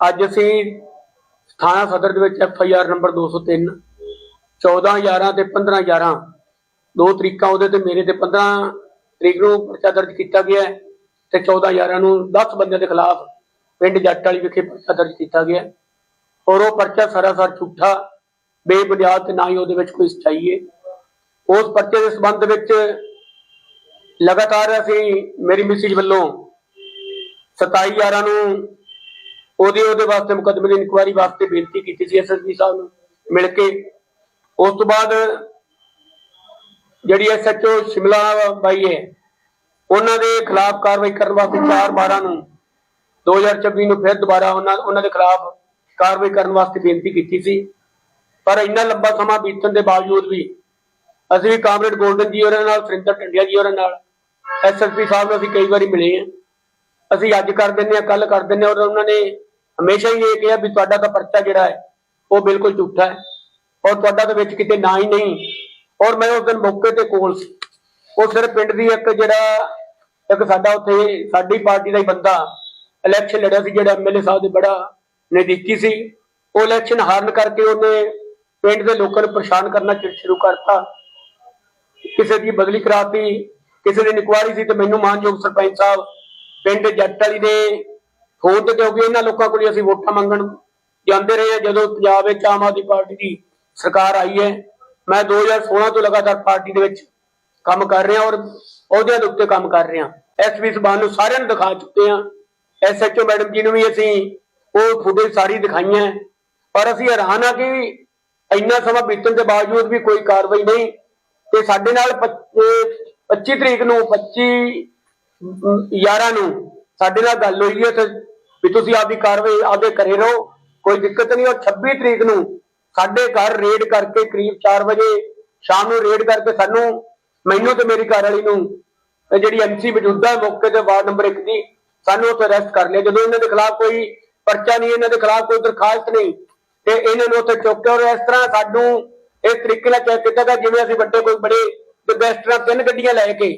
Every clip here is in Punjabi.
ਅੱਜ ਅਸੀਂ ਥਾਣਾ ਸਦਰ ਦੇ ਵਿੱਚ ਐਫ ਆਈ ਆਰ ਨੰਬਰ 203 14 11 ਤੇ 15 11 ਦੋ ਤਰੀਕਾਂ ਉਹਦੇ ਤੇ ਮੇਰੇ ਤੇ 15 ਤਰੀਕ ਨੂੰ ਪਰਚਾ ਦਰਜ ਕੀਤਾ ਗਿਆ ਤੇ 14 11 ਨੂੰ 10 ਬੰਦਿਆਂ ਦੇ ਖਿਲਾਫ ਪਿੰਡ ਜੱਟ ਵਾਲੀ ਵਿਖੇ ਪਰਚਾ ਦਰਜ ਕੀਤਾ ਗਿਆ ਔਰ ਉਹ ਪਰਚਾ ਸਰਾਸਰ ਝੂਠਾ, ਬੇਬੁਨਿਆਦ ਤੇ ਨਾ ਹੀ ਉਹਦੇ ਵਿੱਚ ਕੋਈ ਸੱਚਾਈ ਹੈ। ਉਸ ਪਰਚੇ ਦੇ ਸੰਬੰਧ ਵਿੱਚ ਲਗਾਤਾਰ ਅਸੀਂ ਮੇਰੀ ਮਿਸਿਜ ਵੱਲੋਂ 27 11 ਨੂੰ ਉਹਦੇ ਉਹਦੇ ਵਾਸਤੇ ਮੁਕੱਦਮੇ ਦੀ ਇਨਕੁਆਇਰੀ ਵਾਸਤੇ ਬੇਨਤੀ ਕੀਤੀ ਸੀ ਐਸਐਸਪੀ ਸਾਹਿਬ ਨੂੰ ਮਿਲ ਕੇ। ਉਸ ਤੋਂ ਬਾਅਦ ਜਿਹੜੀ ਐਸਐਚਓ ਸ਼ਿਮਲਾ ਬਾਈ ਹੈ, ਉਹਨਾਂ ਦੇ ਖਿਲਾਫ ਕਾਰਵਾਈ ਕਰਨ ਵਾਸਤੇ 4 12 ਨੂੰ 2026 ਨੂੰ ਫਿਰ ਦੁਬਾਰਾ ਉਹਨਾਂ ਉਹਨਾਂ ਦੇ ਖਿਲਾਫ ਕਾਰਵਾਈ ਕਰਨ ਵਾਸਤੇ ਬੇਨਤੀ ਕੀਤੀ ਸੀ। ਪਰ ਇੰਨਾ ਲੰਬਾ ਸਮਾਂ ਬੀਤਣ ਦੇ ਬਾਵਜੂਦ ਵੀ ਅਸੀਂ ਵੀ ਕਾਮਰੇਡ ਗੋਲਡਨ ਜੀ ਹੋਰਾਂ ਨਾਲ, ਸੁਰਿੰਦਰ ਟੰਡਿਆ ਜੀ ਹੋਰਾਂ ਨਾਲ ਐਸਐਸਪੀ ਸਾਹਿਬ ਨੂੰ ਅਸੀਂ ਕਈ ਵਾਰੀ ਮਿਲੇ ਆ ਅਸੀਂ ਅੱਜ ਕਰ ਦਿੰਦੇ ਆ ਕੱਲ ਕਰ ਦਿੰਦੇ ਹਾਂ, ਔਰ ਉਹਨਾਂ ਨੇ ਹਮੇਸ਼ਾ ਹੀ ਇਹ ਕਿਹਾ ਵੀ ਤੁਹਾਡਾ ਤਾਂ ਪਰਚਾ ਜਿਹੜਾ ਹੈ, ਉਹ ਬਿਲਕੁਲ ਝੂਠਾ ਹੈ ਔਰ ਤੁਹਾਡਾ ਤਾਂ ਵਿੱਚ ਕਿਤੇ ਨਾ ਹੀ ਨਹੀਂ। ਔਰ ਮੈਂ ਉਸ ਦਿਨ ਮੌਕੇ ਤੇ ਕੋਲ ਸੀ। ਉਹ ਸਿਰਫ ਪਿੰਡ ਦੀ ਇੱਕ ਜਿਹੜਾ, ਇੱਕ ਸਾਡਾ ਉੱਥੇ ਸਾਡੀ ਪਾਰਟੀ ਦਾ ਹੀ ਬੰਦਾ ਇਲੈਕਸ਼ਨ ਲੜਿਆ ਸੀ, ਜਿਹੜਾ ਐਮਐਲਏ ਸਾਹਿਬ ਦੇ ਬੜਾ ਨਜ਼ਦੀਕੀ ਸੀ। ਉਹ ਇਲੈਕਸ਼ਨ ਹਾਰਨ ਕਰਕੇ ਉਹਨੇ ਪਿੰਡ ਦੇ ਲੋਕਾਂ ਨੂੰ ਪਰੇਸ਼ਾਨ ਕਰਨਾ ਸ਼ੁਰੂ ਕਰਤਾ। ਕਿਸੇ ਦੀ ਬਦਲੀ ਕਰਾਤੀ, ਕਿਸੇ ਦੀ ਇਨਕੁਆਇਰੀ ਸੀ ਤੇ ਮੈਨੂੰ ਮਾਨਯੋਗ ਸਰਪੰਚ ਸਾਹਿਬ, ਪਿੰਡ ਜੱਟ ਵਾਲੀ ਦੇ ਫੋਨ ਕਿਉਂਕਿ ਇਹਨਾਂ ਲੋਕਾਂ ਕੋਲ ਅਸੀਂ ਵੋਟਾਂ ਮੰਗਣ ਜਾਂਦੇ ਰਹੇ ਹਾਂ। ਜਦੋਂ ਪੰਜਾਬ ਵਿੱਚ ਆਮ ਆਦਮੀ ਪਾਰਟੀ ਦੀ ਸਰਕਾਰ ਆਈ ਹੈ, ਮੈਂ 2016 ਤੋਂ ਲਗਾਤਾਰ ਪਾਰਟੀ ਦੇ ਵਿੱਚ ਕੰਮ ਕਰ ਰਿਹਾ ਔਰ ਅਹੁਦਿਆਂ ਦੇ ਉੱਤੇ ਕੰਮ ਕਰ ਰਿਹਾ। ਐਸਪੀ ਸਬਾਨ ਨੂੰ ਸਾਰਿਆਂ ਨੂੰ ਦਿਖਾ ਚੁੱਕੇ ਹਾਂ। ਐਸਐਚਓ ਮੈਡਮ ਜੀ ਨੂੰ ਵੀ ਅਸੀਂ ਉਹ ਫੁਟੇਜ ਸਾਰੀ ਦਿਖਾਈਆਂ ਪਰ ਅਸੀਂ ਹੈਰਾਨ ਆ ਕਿ ਇੰਨਾ ਸਮਾਂ ਬੀਤਣ ਦੇ ਬਾਵਜੂਦ ਵੀ ਕੋਈ ਕਾਰਵਾਈ ਨਹੀਂ। ਤੇ ਸਾਡੇ ਨਾਲ 25 ਤਰੀਕ ਨੂੰ 25 11 ਨੂੰ ਸਾਡੇ ਨਾਲ ਗੱਲ ਹੋਈ ਹੈ ਤੇ ਵੀ ਤੁਸੀਂ ਆਪਦੀ ਕਾਰਵਾਈ ਆਪਦੇ ਕਰੇ ਰਹੋ, ਕੋਈ ਦਿੱਕਤ ਨਹੀਂ। ਔਰ 26 ਤਰੀਕ ਨੂੰ ਸਾਡੇ ਘਰ ਰੇਡ ਕਰਕੇ ਕਰੀਬ 4 ਵਜੇ ਸ਼ਾਮ ਨੂੰ ਰੇਡ ਕਰਕੇ ਸਾਨੂੰ, ਮੈਨੂੰ ਤੇ ਮੇਰੀ ਘਰ ਵਾਲੀ ਨੂੰ ਜਿਹੜੀ ਐਮਸੀ ਮੌਜੂਦਾ ਮੌਕੇ ਤੇ ਵਾਰਡ ਨੰਬਰ 1 ਦੀ, ਸਾਨੂੰ ਉੱਥੇ ਅਰੈਸਟ ਕਰ ਲਿਆ। ਜਦੋਂ ਇਹਨਾਂ ਦੇ ਖਿਲਾਫ ਕੋਈ ਪਰਚਾ ਨਹੀਂ, ਇਹਨਾਂ ਦੇ ਖਿਲਾਫ ਕੋਈ ਦਰਖਾਸਤ ਨਹੀਂ, ਤੇ ਇਹਨਾਂ ਨੂੰ ਉੱਥੇ ਚੁੱਕ ਔਰ ਇਸ ਤਰ੍ਹਾਂ ਸਾਨੂੰ ਇਸ ਤਰੀਕੇ ਨਾਲ ਚੈੱਕ ਕੀਤਾ ਗਿਆ, ਜਿਵੇਂ ਅਸੀਂ ਵੱਡੇ, ਕੋਈ ਬੜੇ ਗੈਸਟਰਾਂ ਤਿੰਨ ਗੱਡੀਆਂ ਲੈ ਕੇ,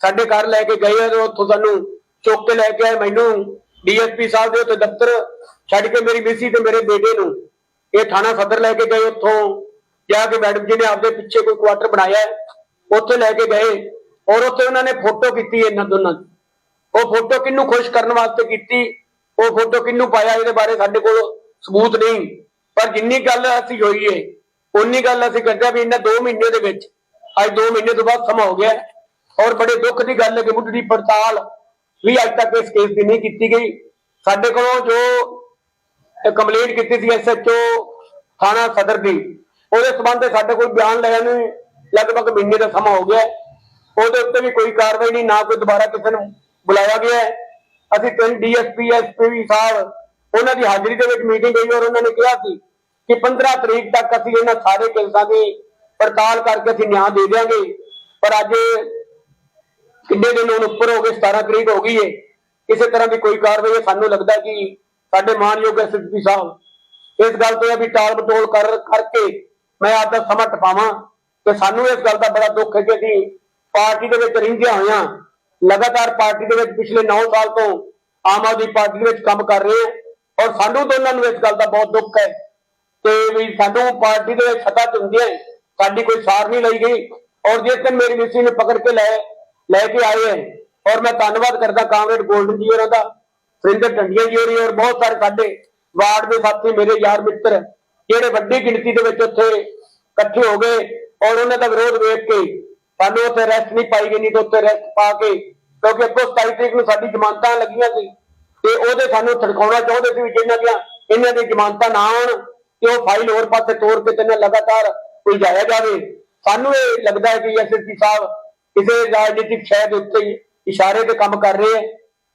ਸਾਡੇ ਘਰ ਲੈ ਕੇ ਗਏ ਔਰ ਉੱਥੋਂ ਸਾਨੂੰ ਚੁੱਕ ਕੇ ਲੈ ਕੇ ਆਏ ਮੈਨੂੰ, ਡੀਐਸਪੀ ਸਾਹਿਬ ਦੇ ਉੱਤੇ ਦਫ਼ਤਰ ਛੱਡ ਕੇ ਮੇਰੀ ਮਿਸੀ ਤੇ ਮੇਰੇ ਬੇਟੇ ਨੂੰ। ਇਹ ਥਾਣਾ ਸਦਰ ਲੈ ਕੇ ਗਏ ਉੱਥੋਂ। ਜਾ ਕੇ ਮੈਡਮ ਜੀ ਨੇ ਆਪਦੇ ਪਿੱਛੇ ਕੋਈ ਕੁਆਟਰ ਬਣਾਇਆ ਉੱਥੇ ਲੈ ਕੇ ਗਏ ਔਰ ਉੱਥੇ ਉਹਨਾਂ ਨੇ ਫੋਟੋ ਕੀਤੀ ਇਹਨਾਂ ਦੋਨਾਂ ਦੀ। ਉਹ ਫੋਟੋ ਕਿਹਨੂੰ ਖੁਸ਼ ਕਰਨ ਵਾਸਤੇ ਕੀਤੀ? ਉਹ ਫੋਟੋ ਕਿਹਨੂੰ ਪਾਇਆ? ਇਹਦੇ ਬਾਰੇ ਸਾਡੇ ਕੋਲ ਸਬੂਤ ਨਹੀਂ। ਪਰ ਜਿੰਨੀ ਗੱਲ ਅਸੀਂ ਹੋਈ ਏ ਉਨੀ ਗੱਲ ਅਸੀਂ ਕਰਦੇ ਆ ਵੀ ਇਹਨਾਂ 2 ਮਹੀਨੇ ਦੇ ਵਿੱਚ, ਅੱਜ 2 ਮਹੀਨੇ ਤੋਂ ਬਾਅਦ ਸਮਾਂ ਹੋ ਗਿਆ ਔਰ ਬੜੇ ਦੁੱਖ ਦੀ ਗੱਲ ਹੈ ਕਿ ਮੁੱਢਲੀ ਪੜਤਾਲ ਵੀ ਅੱਜ ਤੱਕ ਇਸ ਕੇਸ ਦੀ ਨਹੀਂ ਕੀਤੀ ਗਈ। ਸਾਡੇ ਕੋਲੋਂ ਜੋ ਕੰਪਲੇਂਟ ਕੀਤੀ ਸੀ ਐਸਐਚਓ ਥਾਣਾ ਸਦਰ ਦੀ, ਉਹਦੇ ਸੰਬੰਧ ਸਾਡੇ ਕੋਲ ਬਿਆਨ ਲੈਣ ਨੂੰ ਲਗਭਗ ਮਹੀਨੇ ਦਾ ਸਮਾਂ ਹੋ ਗਿਆ। ਉਹਦੇ ਉੱਤੇ ਵੀ ਕੋਈ ਕਾਰਵਾਈ ਨਹੀਂ, ਨਾ ਕੋਈ ਦੁਬਾਰਾ ਕਿਸੇ ਨੂੰ ਬੁਲਾਇਆ ਗਿਆ ਹੈ। ਅਸੀਂ ਤਿੰਨ ਡੀਐਸਪੀ ਐਸਪੀ ਸਾਹਿਬ ਉਹਨਾਂ ਦੀ ਹਾਜ਼ਰੀ ਦੇ ਵਿੱਚ ਮੀਟਿੰਗ ਹੋਈ ਔਰ ਉਹਨਾਂ ਨੇ ਕਿਹਾ ਸੀ ਕਿ 15 ਤਰੀਕ ਤੱਕ ਅਸੀਂ ਇਹਨਾਂ ਸਾਰੇ ਕੇਸਾਂ ਦੀ ਪੜਤਾਲ ਕਰਕੇ ਅਸੀਂ ਨਿਆਂ ਦੇ ਦਿਆਂਗੇ। ਪਰ ਅੱਜ ਕਿੰਨੇ ਦਿਨ ਹੁਣ ਉੱਪਰ ਹੋ ਗਏ 17 ਤਰੀਕ ਹੋ ਗਈ ਏ। ਕਿਸੇ ਤਰ੍ਹਾਂ ਦੀ ਕੋਈ ਕਾਰਵਾਈ ਸਾਨੂੰ ਲੱਗਦਾ ਕਿ ਸਾਡੇ ਮਾਨਯੋਗ ਐਸਐਸਪੀ ਸਾਹਿਬ ਇਸ ਗੱਲ ਤੋਂ ਵੀ ਟਾਲ ਮਟੋਲ ਕਰ, ਕਰਕੇ ਮੈਂ ਆਪ ਦਾ ਸਮਾਂ ਟਪਾਵਾਂ ਤੇ ਸਾਨੂੰ ਇਸ ਗੱਲ ਦਾ ਬੜਾ ਦੁੱਖ ਹੈ ਕਿ ਅਸੀਂ ਪਾਰਟੀ ਦੇ ਵਿੱਚ ਰਹਿੰਦਿਆਂ ਹੋਇਆਂ ਲਗਾਤਾਰ ਪਾਰਟੀ ਦੇ ਵਿੱਚ ਪਿਛਲੇ 9 ਸਾਲ ਤੋਂ ਆਮ ਆਦਮੀ ਪਾਰਟੀ ਦੇ ਵਿੱਚ ਕੰਮ ਕਰ ਰਹੇ ਹਾਂ ਔਰ ਸਾਨੂੰ ਦੋਨਾਂ ਨੂੰ ਇਸ ਗੱਲ ਦਾ ਬਹੁਤ ਦੁੱਖ ਹੈ ਤੇ ਵੀ ਸਾਨੂੰ ਪਾਰਟੀ ਦੇ ਸੱਤਾ ਚ ਦਿੰਦੇ ਸਾਡੀ ਕੋਈ ਸਾਰ ਨਹੀਂ ਲਈ ਗਈ ਔਰ ਜਿਸ ਦਿਨ ਮੇਰੀ ਮਿਸੀ ਨੇ ਪਕੜ ਕੇ ਲੈ ਲੈ ਕੇ ਆਏ ਹੈ। ਔਰ ਮੈਂ ਧੰਨਵਾਦ ਕਰਦਾ ਕਾਮਰੇਡ 골ਡਨ ਜੀ ਹੋਰਾਂ ਦਾ। ਸੁਰਿੰਦਰ ਟੰਡੀਆਂ ਜੀ ਹੋਰੀ ਔਰ ਬਹੁਤ ਸਾਰੇ ਸਾਡੇ ਵਾਰਡ ਦੇ ਸਾਥੀ ਮੇਰੇ ਯਾਰ ਮਿੱਤਰ ਜਿਹੜੇ ਵੱਡੀ ਗਿਣਤੀ ਦੇ ਵਿੱਚ ਉੱਥੇ ਇਕੱਠੇ ਹੋ ਗਏ ਔਰ ਉਹਨਾਂ ਦਾ ਵਿਰੋਧ ਵੇਖ ਕੇ ਸਾਨੂੰ ਉੱਥੇ ਰੈਸਟ ਨਹੀਂ ਪਾਈ ਗਈ, ਨਹੀਂ ਤਾਂ ਉੱਥੇ ਰੈਸਟ ਪਾ ਕੇ, ਕਿਉਂਕਿ ਅੱਗੋਂ 27 ਤਰੀਕ ਨੂੰ ਸਾਡੀ ਜ਼ਮਾਨਤਾਂ ਲੱਗੀਆਂ ਸੀ ਤੇ ਉਹਦੇ ਸਾਨੂੰ ਥੜਕਾਉਣਾ ਚਾਹੁੰਦੇ ਸੀ ਵੀ ਜਿਹਨਾਂ ਦੀਆਂ ਇਹਨਾਂ ਦੀ ਜ਼ਮਾਨਤਾਂ ਨਾ ਆਉਣ ਤੇ ਉਹ ਫਾਈਲ ਹੋਰ ਪਾਸੇ ਤੋਰ ਕੇ ਤੇ ਲਗਾਤਾਰ ਉਲਝਾਇਆ ਜਾਵੇ। ਸਾਨੂੰ ਇਹ ਲੱਗਦਾ ਹੈ ਕਿ ਐਸਐਸਪੀ ਸਾਹਿਬ ਕਿਸੇ ਰਾਜਨੀਤਿਕ ਸ਼ਹਿ ਦੇ ਉੱਤੇ ਇਸ਼ਾਰੇ ਤੇ ਕੰਮ ਕਰ ਰਹੇ ਹੈ।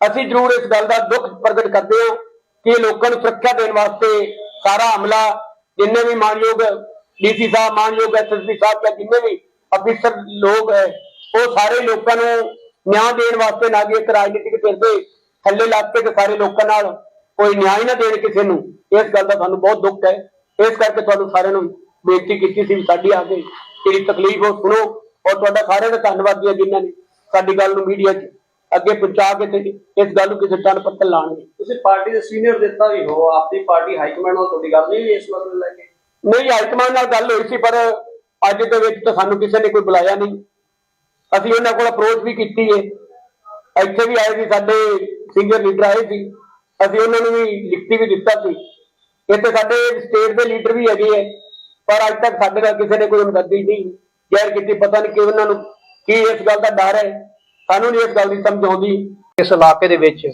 ਅਸੀਂ ਜ਼ਰੂਰ ਇਸ ਗੱਲ ਦਾ ਦੁੱਖ ਪ੍ਰਗਟ ਕਰਦੇ ਹਾਂ ਕਿ ਲੋਕਾਂ ਨੂੰ ਸੁਰੱਖਿਆ ਦੇਣ ਵਾਸਤੇ ਸਾਰਾ ਹਮਲਾ, ਜਿੰਨੇ ਵੀ ਮਾਨਯੋਗ ਡੀਸੀ ਸਾਹਿਬ, ਮਾਨਯੋਗ ਐਸਐਸਪੀ ਸਾਹਿਬ ਜਾਂ ਜਿੰਨੇ ਵੀ ਅਫੀਸਰ ਲੋਕ ਹੈ, ਉਹ ਸਾਰੇ ਲੋਕਾਂ ਨੂੰ ਨਿਆਂ ਦੇਣ ਵਾਸਤੇ ਨਾ ਕਿ ਇੱਕ ਰਾਜਨੀਤਿਕ ਧਿਰ ਦੇ ਥੱਲੇ ਲੱਗ ਕੇ ਸਾਰੇ ਲੋਕਾਂ ਨਾਲ ਕੋਈ ਨਿਆਂ ਹੀ ਨਾ ਦੇਣ ਕਿਸੇ ਨੂੰ। ਇਸ ਗੱਲ ਦਾ ਸਾਨੂੰ ਬਹੁਤ ਦੁੱਖ ਹੈ। ਇਸ ਕਰਕੇ ਤੁਹਾਨੂੰ ਸਾਰਿਆਂ ਨੂੰ ਬੇਨਤੀ ਕੀਤੀ ਸੀ ਵੀ ਸਾਡੀ ਆ ਕੇ ਜਿਹੜੀ ਤਕਲੀਫ ਉਹ ਸੁਣੋ। ਔਰ ਤੁਹਾਡਾ ਸਾਰਿਆਂ ਦਾ ਧੰਨਵਾਦ ਜੀ ਜਿਨ੍ਹਾਂ ਨੇ ਸਾਡੀ ਗੱਲ ਨੂੰ ਮੀਡੀਆ 'ਚ ਅੱਗੇ ਪਹੁੰਚਾ ਕੇ ਤੇ ਇਸ ਗੱਲ ਨੂੰ ਕਿਸੇ ਟਨ ਪੱਤਲ ਲਾਣਗੇ ਤੁਸੀਂ ਪਾਰਟੀ ਦੇ ਸੀਨੀਅਰ ਨੇਤਾ ਵੀ ਹੋ ਆਪਣੀ ਪਾਰਟੀ ਹਾਈ ਕਮਾਂਡ ਨਾਲ ਤੁਹਾਡੀ ਗੱਲ ਨਹੀਂ ਹੋਈ ਇਸ ਮਸਲੇ ਲੈ ਕੇ? ਨਹੀਂ ਹਾਈਕਮਾਂਡ ਨਾਲ ਗੱਲ ਹੋਈ ਸੀ ਪਰ ਅੱਜ ਦੇ ਵਿੱਚ ਤਾਂ ਸਾਨੂੰ ਕਿਸੇ ਨੇ ਕੋਈ ਬੁਲਾਇਆ ਨਹੀਂ। ਅਸੀਂ ਉਹਨਾਂ ਕੋਲ ਅਪਰੋਚ ਵੀ ਕੀਤੀ ਏ। ਇੱਥੇ ਵੀ ਆਏ ਸੀ ਸਾਡੇ ਸੀਨੀਅਰ ਲੀਡਰ ਆਏ ਸੀ। ਅਸੀਂ ਉਹਨਾਂ ਨੂੰ ਵੀ ਲਿਖਤੀ ਵੀ ਦਿੱਤਾ ਸੀ। ਇੱਥੇ ਸਾਡੇ ਸਟੇਟ ਦੇ ਲੀਡਰ ਵੀ ਹੈਗੇ ਹੈ ਪਰ ਅੱਜ ਤੱਕ ਸਾਡੇ ਨਾਲ ਕਿਸੇ ਨੇ ਕੋਈ ਹਮਦਰਦੀ ਨਹੀਂ। ਜ਼ਹਿਰ ਕੀਤੀ, ਪਤਾ ਨਹੀਂ ਕਿ ਉਹਨਾਂ ਨੂੰ ਕੀ ਇਸ ਗੱਲ ਦਾ ਡਰ ਹੈ। ਸਾਨੂੰ ਨਹੀਂ ਇਸ ਗੱਲ ਦੀ ਸਮਝ ਆਉਂਦੀ। ਇਸ ਇਲਾਕੇ ਦੇ ਵਿੱਚ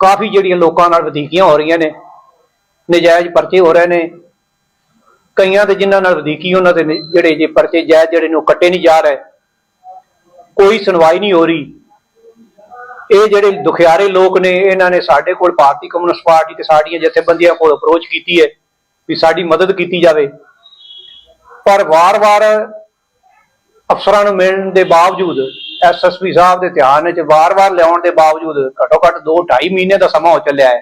ਕਾਫੀ ਜਿਹੜੀਆਂ ਲੋਕਾਂ ਨਾਲ ਵਧੀਕੀਆਂ ਹੋ ਰਹੀਆਂ ਨੇ, ਨਜਾਇਜ਼ ਪਰਚੇ ਹੋ ਰਹੇ ਨੇ। ਕਈਆਂ ਦੇ ਜਿਨ੍ਹਾਂ ਨਾਲ ਵਧੀਕੀ, ਉਹਨਾਂ ਦੇ ਜਿਹੜੇ ਜੇ ਪਰਚੇ ਜਾਇਜ਼, ਜਿਹੜੇ ਨੂੰ ਕੱਟੇ ਨਹੀਂ ਜਾ ਰਹੇ। ਕੋਈ ਸੁਣਵਾਈ ਨਹੀਂ ਹੋ ਰਹੀ। ਇਹ ਜਿਹੜੇ ਦੁਖਿਆਰੇ ਲੋਕ ਨੇ, ਇਹਨਾਂ ਨੇ ਸਾਡੇ ਕੋਲ ਭਾਰਤੀ ਕਮਿਊਨਿਸਟ ਪਾਰਟੀ ਤੇ ਸਾਡੀਆਂ ਜਥੇਬੰਦੀਆਂ ਕੋਲ ਅਪਰੋਚ ਕੀਤੀ ਹੈ ਵੀ ਸਾਡੀ ਮਦਦ ਕੀਤੀ ਜਾਵੇ। ਪਰ ਵਾਰ-ਵਾਰ ਅਫਸਰਾਂ ਨੂੰ ਮਿਲਣ ਦੇ ਬਾਵਜੂਦ ਐਸਐਸਪੀ ਸਾਹਿਬ ਦੇ ਧਿਆਨ ਵਿੱਚ ਵਾਰ-ਵਾਰ ਲਿਆਉਣ ਦੇ ਬਾਵਜੂਦ ਘੱਟੋ ਘੱਟ 2 2.5 ਮਹੀਨੇ ਦਾ ਸਮਾਂ ਹੋ ਚੱਲਿਆ ਹੈ।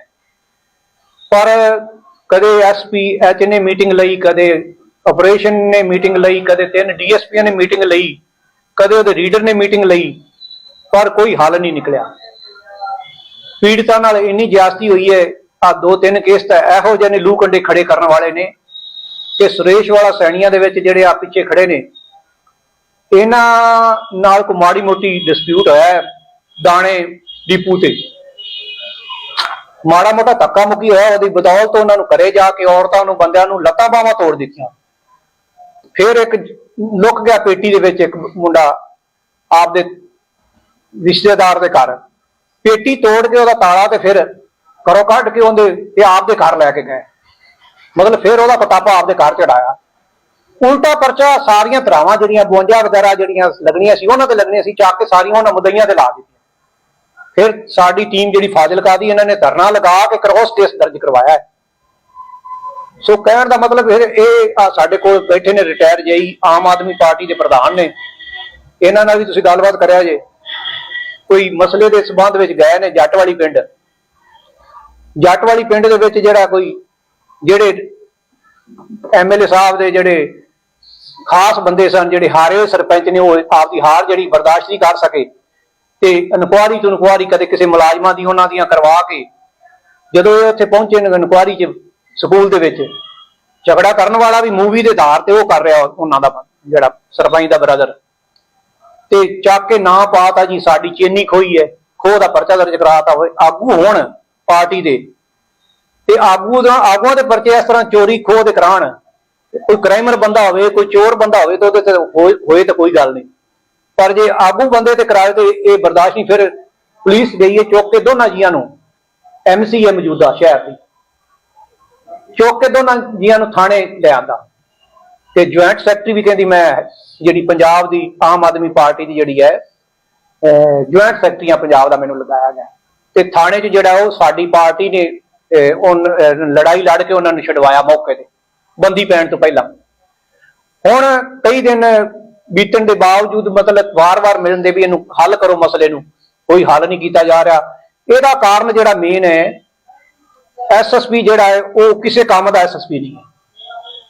ਪਰ ਕਦੇ ਐਸਪੀ ਐਚ ਨੇ ਮੀਟਿੰਗ ਲਈ, ਕਦੇ ਆਪਰੇਸ਼ਨ ਨੇ ਮੀਟਿੰਗ ਲਈ, ਕਦੇ ਤਿੰਨ ਡੀਐਸਪੀ ਨੇ ਮੀਟਿੰਗ ਲਈ, ਕਦੇ ਉਹਦੇ ਰੀਡਰ ਨੇ ਮੀਟਿੰਗ ਲਈ, ਪਰ ਕੋਈ ਹੱਲ ਨਹੀਂ ਨਿਕਲਿਆ। ਪੀੜਤਾਂ ਨਾਲ ਇੰਨੀ ਜਿਆਸਤੀ ਹੋਈ ਹੈ ਆ ਦੋ ਤਿੰਨ ਕੇਸ ਤਾਂ ਇਹੋ ਜਿਹੇ ਨੇ ਲੂ ਕੰਡੇ ਖੜੇ ਕਰਨ ਵਾਲੇ ਨੇ। ਕਿ ਸੁਰੇਸ਼ ਵਾਲਾ ਸੈਣੀਆਂ ਦੇ ਵਿੱਚ ਜਿਹੜੇ ਆ ਪਿੱਛੇ ਖੜੇ ਨੇ, ਇਹਨਾਂ ਨਾਲ ਕੋ ਮਾੜੀ ਮੋਟੀ ਡਿਸਪਿਊਟ ਹੋਇਆ ਹੈ ਦਾਣੇ ਦੀਪੂ ਤੇ। ਮਾੜਾ ਮੋਟਾ ਧੱਕਾ ਮੁੱਕੀ ਹੋਇਆ, ਉਹਦੀ ਬਦੌਲਤ ਉਹਨਾਂ ਨੂੰ ਘਰੇ ਜਾ ਕੇ ਔਰਤਾਂ ਨੂੰ, ਬੰਦਿਆਂ ਨੂੰ ਲੱਤਾਂ ਬਾਹਾਂ ਤੋੜ ਦਿੱਤੀਆਂ। ਫਿਰ ਇੱਕ ਲੁੱਕ ਗਿਆ ਪੇਟੀ ਦੇ ਵਿੱਚ ਇੱਕ ਮੁੰਡਾ ਆਪਦੇ ਰਿਸ਼ਤੇਦਾਰ ਦੇ ਘਰ। ਪੇਟੀ ਤੋੜ ਕੇ ਉਹਦਾ ਤਾਲਾ ਤੇ ਫਿਰ ਘਰੋਂ ਕੱਢ ਕੇ ਉਹਦੇ ਇਹ ਆਪਦੇ ਘਰ ਲੈ ਕੇ ਗਏ। ਮਤਲਬ ਫਿਰ ਉਹਦਾ ਪਤਾਪਾ ਆਪਦੇ ਘਰ ਚੜਾਇਆ ਉਲਟਾ ਪਰਚਾ ਸਾਰੀਆਂ ਧਰਾਵਾਂ ਜਿਹੜੀਆਂ 52 ਵਗੈਰਾ ਜਿਹੜੀਆਂ ਲੱਗਣੀਆਂ ਸੀ, ਉਹਨਾਂ ਤੇ ਲੱਗਣੀਆਂ ਸੀ, ਚੱਕ ਕੇ ਸਾਰੀਆਂ ਉਹਨਾਂ ਮੁਦਈਆਂ ਤੇ ਲਾ ਦਿੱਤੀਆਂ। ਫਿਰ ਸਾਡੀ ਟੀਮ ਜਿਹੜੀ ਫਾਜ਼ਿਲਕਾ ਦੀ, ਇਹਨਾਂ ਨੇ ਧਰਨਾ ਲਗਾ ਕੇ ਕ੍ਰੋਸ ਕੇਸ ਦਰਜ ਕਰਵਾਇਆ ਸੋ ਕਹਿਣ ਦਾ ਮਤਲਬ ਫਿਰ ਇਹ ਆ ਸਾਡੇ ਕੋਲ ਬੈਠੇ ਨੇ ਰਿਟਾਇਰ ਜਈ, ਆਮ ਆਦਮੀ ਪਾਰਟੀ ਦੇ ਪ੍ਰਧਾਨ ਨੇ। ਇਹਨਾਂ ਨਾਲ ਵੀ ਤੁਸੀਂ ਗੱਲਬਾਤ ਕਰਿਆ ਜੇ। ਕੋਈ ਮਸਲੇ ਦੇ ਸਬੰਧ ਵਿੱਚ ਗਏ ਨੇ ਜੱਟ ਵਾਲੀ ਪਿੰਡ। ਜੱਟ ਵਾਲੀ ਪਿੰਡ ਦੇ ਵਿੱਚ ਜਿਹੜਾ ਕੋਈ ਜਿਹੜੇ ਐਮਐਲਏ ਸਾਹਿਬ ਦੇ ਜਿਹੜੇ ਖਾਸ ਬੰਦੇ ਸਨ, ਜਿਹੜੇ ਹਾਰੇ ਹੋਏ ਸਰਪੰਚ ਨੇ, ਉਹ ਆਪਦੀ ਹਾਰ ਜਿਹੜੀ ਬਰਦਾਸ਼ਤ ਨਹੀਂ ਕਰ ਸਕੇ ਤੇ ਇਨਕੁਆਰੀ ਤੋਂ ਇਨਕੁਆਰੀ ਕਦੇ ਕਿਸੇ ਮੁਲਾਜ਼ਮਾਂ ਦੀ, ਉਹਨਾਂ ਦੀਆਂ ਕਰਵਾ ਕੇ ਜਦੋਂ ਇਹ ਉੱਥੇ ਪਹੁੰਚੇ ਇਨਕੁਆਰੀ 'ਚ ਸਕੂਲ ਦੇ ਵਿੱਚ, ਝਗੜਾ ਕਰਨ ਵਾਲਾ ਵੀ ਮੂਵੀ ਦੇ ਆਧਾਰ ਤੇ ਉਹ ਕਰ ਰਿਹਾ ਉਹਨਾਂ ਦਾ ਜਿਹੜਾ ਸਰਪੰਚ ਦਾ ਬ੍ਰਦਰ ਤੇ ਚੱਕ ਕੇ ਨਾਂ ਪਾਤਾ ਜੀ, ਸਾਡੀ ਚੇਨੀ ਖੋਈ ਹੈ, ਖੋਹ ਦਾ ਪਰਚਾ ਦਰਜ ਕਰਾਤਾ ਹੋਏ, ਆਗੂ ਹੋਣ ਪਾਰਟੀ ਦੇ ਤੇ ਆਗੂ ਦਾ ਆਗੂਆਂ ਦੇ ਪਰਚੇ ਇਸ ਤਰ੍ਹਾਂ ਚੋਰੀ, ਖੋਹ ਦੇ ਕਰਾਣ। ਕੋਈ ਕ੍ਰਾਈਮਰ ਬੰਦਾ ਹੋਵੇ, ਕੋਈ ਚੋਰ ਬੰਦਾ ਹੋਵੇ ਤਾਂ ਉਹਦੇ ਤੇ ਹੋਏ- ਤਾਂ ਕੋਈ ਗੱਲ ਨਹੀਂ। ਪਰ ਜੇ ਆਗੂ ਬੰਦੇ ਤੇ ਕਰਾਏ ਤੇ ਇਹ ਬਰਦਾਸ਼ਤ ਨਹੀਂ, ਫਿਰ ਪੁਲਿਸ ਗਈ ਹੈ ਚੁੱਕ ਕੇ ਦੋਨਾਂ ਜੀਆਂ ਨੂੰ ਐਮਸੀਏ ਮੌਜੂਦਾ ਸ਼ਹਿਰ ਦੀ। ਚੁੱਕ ਕੇ ਦੋਨਾਂ ਜੀਆਂ ਨੂੰ ਥਾਣੇ ਲਿਆਂਦਾ ਤੇ ਜੁਆਇੰਟ ਸੈਕਟਰੀ ਵੀ ਕਹਿੰਦੀ, ਮੈਂ ਜਿਹੜੀ ਪੰਜਾਬ ਦੀ ਆਮ ਆਦਮੀ ਪਾਰਟੀ ਦੀ ਜਿਹੜੀ ਹੈ ਜੁਆਇੰਟ ਸੈਕਟਰੀਆਂ ਪੰਜਾਬ ਦਾ ਮੈਨੂੰ ਲਗਾਇਆ ਗਿਆ ਤੇ ਥਾਣੇ 'ਚ ਜਿਹੜਾ ਉਹ ਸਾਡੀ ਪਾਰਟੀ ਨੇ ਅਹ, ਉਨ- ਲੜਾਈ ਲੜ ਕੇ ਉਹਨਾਂ ਨੂੰ ਛਡਵਾਇਆ ਮੌਕੇ ਤੇ ਬੰਦੀ ਪੈਣ ਤੋਂ ਪਹਿਲਾਂ। ਹੁਣ ਕਈ ਦਿਨ ਬੀਤਣ ਦੇ ਬਾਵਜੂਦ ਮਤਲਬ ਵਾਰ-ਵਾਰ ਮਿਲਣ ਦੇ ਵੀ ਇਹਨੂੰ ਹੱਲ ਕਰੋ ਮਸਲੇ ਨੂੰ ਕੋਈ ਹੱਲ ਨਹੀਂ ਕੀਤਾ ਜਾ ਰਿਹਾ। ਇਹਦਾ ਕਾਰਨ ਜਿਹੜਾ ਮੇਨ ਹੈ ਐਸਐਸਪੀ ਜਿਹੜਾ ਹੈ ਉਹ ਕਿਸੇ ਕੰਮ ਦਾ ਐਸਐਸਪੀ ਨਹੀਂ ਹੈ।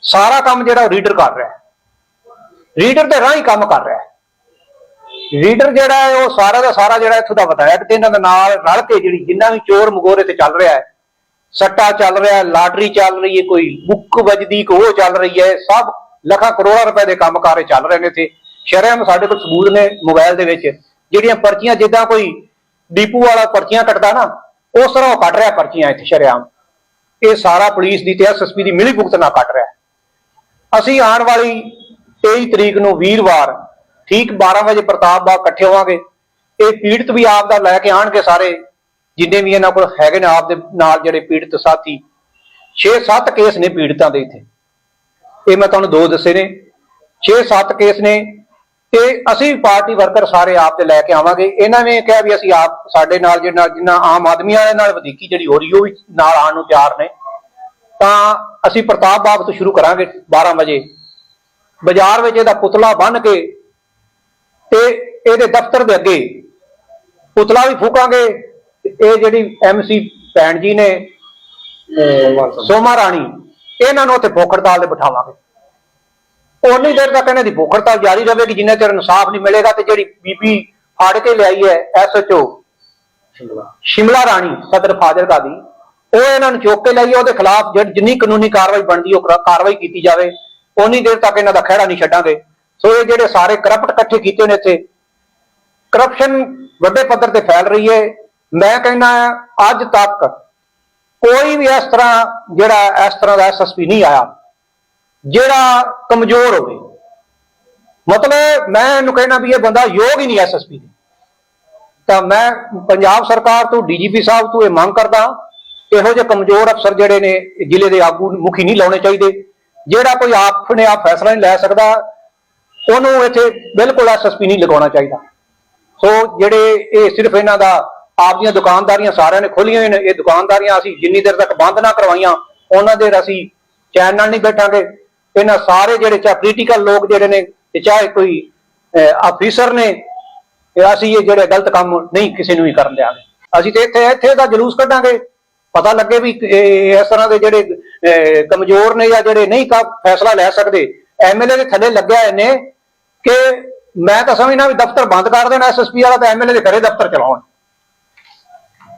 ਸਾਰਾ ਕੰਮ ਜਿਹੜਾ ਉਹ ਰੀਡਰ ਕਰ ਰਿਹਾ ਹੈ। ਰੀਡਰ ਦੇ ਰਾਹੀਂ ਕੰਮ ਕਰ ਰਿਹਾ ਹੈ। ਰੀਡਰ ਜਿਹੜਾ ਹੈ ਉਹ ਸਾਰਾ ਦਾ ਸਾਰਾ ਜਿਹੜਾ ਇੱਥੋਂ ਦਾ ਵਿਧਾਇਕ ਤੇ ਇਹਨਾਂ ਦੇ ਨਾਲ ਰਲ ਕੇ ਜਿਹੜੀ ਜਿੰਨਾ ਵੀ ਚੋਰ ਮਗੋਰੇ ਤੇ ਚੱਲ ਰਿਹਾ ਹੈ ਸੱਟਾ ਚੱਲ ਰਿਹਾ, ਲਾਟਰੀ ਚੱਲ ਰਹੀ ਹੈ, ਕੋਈ ਬੁੱਕ ਵੱਜਦੀ ਕੋ ਚੱਲ ਰਹੀ ਹੈ, ਸਭ ਲੱਖਾਂ ਕਰੋੜਾਂ ਰੁਪਏ ਦੇ ਕੰਮ ਚੱਲ ਰਹੇ ਨੇ ਤੇ ਸ਼ਰਮ ਸਾਡੇ ਕੋਲ ਸਬੂਤ ਨੇ ਮੋਬਾਈਲ ਦੇ ਵਿੱਚ, ਜਿਹੜੀਆਂ ਪਰਚੀਆਂ, ਜਿੱਦਾਂ ਕੋਈ ਡੀਪੂ ਵਾਲਾ ਪਰਚੀਆਂ ਕੱਟਦਾ ਨਾ, ਉਸ ਤਰ੍ਹਾਂ ਉਹ ਕੱਟ ਰਿਹਾ ਪਰਚੀਆਂ ਇੱਥੇ ਸ਼ਰੇਆਮ। ਇਹ ਸਾਰਾ ਪੁਲਿਸ ਦੀ ਤੇ ਐਸਐਸਪੀ ਦੀ ਮਿਲੀ ਭੁਗਤ ਨਾਲ ਕੱਟ ਰਿਹਾ। ਅਸੀਂ ਆਉਣ ਵਾਲੀ 23 ਤਰੀਕ ਨੂੰ ਵੀਰਵਾਰ, ਠੀਕ 12 ਵਜੇ ਪ੍ਰਤਾਪ ਬਾਗ ਇਕੱਠੇ ਹੋਵਾਂਗੇ। ਇਹ ਪੀੜਤ ਵੀ ਆਪ ਦਾ ਲੈ ਕੇ ਆਣਗੇ ਸਾਰੇ। ਜਿੰਨੇ ਵੀ ਇਹਨਾਂ ਕੋਲ ਹੈਗੇ ਨੇ ਆਪ ਦੇ ਨਾਲ ਜਿਹੜੇ ਪੀੜਤ ਸਾਥੀ 6-7 ਕੇਸ ਨੇ ਪੀੜਤਾਂ ਦੇ ਇੱਥੇ। ਇਹ ਮੈਂ ਤੁਹਾਨੂੰ ਦੋ ਦੱਸੇ ਨੇ। 6-7 ਕੇਸ ਨੇ ਤੇ ਅਸੀਂ ਪਾਰਟੀ ਵਰਕਰ ਸਾਰੇ ਆਪ ਤੇ ਲੈ ਕੇ ਆਵਾਂਗੇ। ਇਹਨਾਂ ਨੇ ਕਿਹਾ ਵੀ ਅਸੀਂ ਆਪ ਸਾਡੇ ਨਾਲ ਜਿਹੜਾ ਜਿੰਨਾ ਆਮ ਆਦਮੀਆਂ ਦੇ ਨਾਲ ਵਧੀਕੀ ਜਿਹੜੀ ਹੋ ਰਹੀ, ਉਹ ਵੀ ਨਾਲ ਆਉਣ ਨੂੰ ਤਿਆਰ ਨੇ। ਤਾਂ ਅਸੀਂ ਪ੍ਰਤਾਪ ਬਾਗ ਤੋਂ ਸ਼ੁਰੂ ਕਰਾਂਗੇ 12 ਵਜੇ। ਬਾਜ਼ਾਰ ਵਿੱਚ ਇਹਦਾ ਪੁਤਲਾ ਬੰਨ ਕੇ ਤੇ ਇਹਦੇ ਦਫ਼ਤਰ ਦੇ ਅੱਗੇ ਪੁਤਲਾ ਵੀ ਫੂਕਾਂਗੇ। ਇਹ ਜਿਹੜੀ ਐਮਸੀ ਭੈਣ ਜੀ ਨੇ ਸੋਮਾ ਰਾਣੀ ਇਹਨਾਂ ਨੂੰ ਉੱਥੇ ਭੁੱਖ ਹੜਤਾਲ ਤੇ ਬਿਠਾਵਾਂਗੇ। ਉਨੀ ਦੇਰ ਤੱਕ ਇਹਨਾਂ ਦੀ ਭੁੱਖ ਹੜਤਾਲ ਜਾਰੀ ਰਹੇਗੀ ਜਿੰਨਾ ਚਿਰ ਇਨਸਾਫ ਨਹੀਂ ਮਿਲੇਗਾ ਤੇ ਜਿਹੜੀ ਬੀਬੀ ਆੜ ਕੇ ਲਿਆਈ ਹੈ ਐਸਐਚਓ ਸ਼ਿਮਲਾ। ਰਾਣੀ ਸਦਰ ਫਾਜ਼ਿਲਕਾ ਦੀ ਉਹ ਇਹਨਾਂ ਨੂੰ ਚੁੱਕ ਕੇ ਲਈ ਉਹਦੇ ਖਿਲਾਫ ਜਿੰਨੀ ਕਾਨੂੰਨੀ ਕਾਰਵਾਈ ਬਣਦੀ ਉਹ ਕਰਾ- ਕਾਰਵਾਈ ਕੀਤੀ ਜਾਵੇ। ਉਨੀ ਦੇਰ ਤੱਕ ਇਹਨਾਂ ਦਾ ਖਹਿੜਾ ਨਹੀਂ ਛੱਡਾਂਗੇ। ਸੋ ਇਹ ਜਿਹੜੇ ਸਾਰੇ ਕਰਪਟ ਇਕੱਠੇ ਕੀਤੇ ਨੇ ਇੱਥੇ ਕਰਪਸ਼ਨ ਵੱਡੇ ਪੱਧਰ ਤੇ ਫੈਲ ਰਹੀ ਹੈ। ਮੈਂ ਕਹਿੰਦਾ ਅੱਜ ਤੱਕ ਕੋਈ ਵੀ ਇਸ ਤਰ੍ਹਾਂ ਜਿਹੜਾ ਇਸ ਤਰ੍ਹਾਂ ਦਾ ਐਸਐਸਪੀ ਨਹੀਂ ਆਇਆ, ਜਿਹੜਾ ਕਮਜ਼ੋਰ ਹੋਵੇ। ਮਤਲਬ ਮੈਂ ਇਹਨੂੰ ਕਹਿਣਾ ਵੀ ਇਹ ਬੰਦਾ ਯੋਗ ਹੀ ਨਹੀਂ ਐਸਐਸਪੀ ਦੇ। ਤਾਂ ਮੈਂ ਪੰਜਾਬ ਸਰਕਾਰ ਤੋਂ, ਡੀਜੀਪੀ ਸਾਹਿਬ ਤੋਂ ਇਹ ਮੰਗ ਕਰਦਾ ਇਹੋ ਜਿਹੇ ਕਮਜ਼ੋਰ ਅਫਸਰ ਜਿਹੜੇ ਨੇ, ਜ਼ਿਲ੍ਹੇ ਦੇ ਆਗੂ ਮੁਖੀ ਨਹੀਂ ਲਾਉਣੇ ਚਾਹੀਦੇ। ਜਿਹੜਾ ਕੋਈ ਆਪਣੇ ਆਪ ਫੈਸਲਾ ਨਹੀਂ ਲੈ ਸਕਦਾ, ਉਹਨੂੰ ਇੱਥੇ ਬਿਲਕੁਲ ਐਸਐਸਪੀ ਨਹੀਂ ਲਗਾਉਣਾ ਚਾਹੀਦਾ। ਸੋ ਜਿਹੜੇ ਇਹ ਸਿਰਫ ਇਹਨਾਂ ਦਾ ਆਪਦੀਆਂ ਦੁਕਾਨਦਾਰੀਆਂ ਸਾਰਿਆਂ ਨੇ ਖੋਲੀਆਂ ਹੋਈਆਂ ਨੇ। ਇਹ ਦੁਕਾਨਦਾਰੀਆਂ ਅਸੀਂ ਜਿੰਨੀ ਦੇਰ ਤੱਕ ਬੰਦ ਨਾ ਕਰਵਾਈਆਂ, ਉਹਨਾਂ ਦੇਰ ਅਸੀਂ ਚੈਨ ਨਾਲ ਨਹੀਂ ਬੈਠਾਂਗੇ। ਇਹਨਾਂ ਸਾਰੇ ਜਿਹੜੇ ਚਾਹੇ ਪੋਲੀਟੀਕਲ ਲੋਕ ਜਿਹੜੇ ਨੇ ਤੇ ਚਾਹੇ ਕੋਈ ਅਫੀਸਰ ਨੇ, ਤੇ ਅਸੀਂ ਇਹ ਜਿਹੜੇ ਗਲਤ ਕੰਮ ਨਹੀਂ ਕਿਸੇ ਨੂੰ ਹੀ ਕਰਨ ਦਿਆਂਗੇ। ਅਸੀਂ ਤੇ ਇੱਥੇ ਇੱਥੇ ਦਾ ਜਲੂਸ ਕੱਢਾਂਗੇ। ਪਤਾ ਲੱਗੇ ਵੀ ਇਸ ਤਰ੍ਹਾਂ ਦੇ ਜਿਹੜੇ ਕਮਜ਼ੋਰ ਨੇ ਜਾਂ ਜਿਹੜੇ ਨਹੀਂ ਕਾ ਫੈਸਲਾ ਲੈ ਸਕਦੇ ਐਮਐਲਏ ਦੇ ਥੱਲੇ ਲੱਗਿਆ ਇਹਨੇ ਕਿ ਮੈਂ ਤਾਂ ਸਮਝਣਾ ਵੀ ਦਫ਼ਤਰ ਬੰਦ ਕਰ ਦੇਣਾ ਐਸਐਸਪੀ ਵਾਲਾ ਤਾਂ ਐਮਐਲਏ ਦੇ ਘਰੇ ਦਫ਼ਤਰ ਚਲਾਉਣ।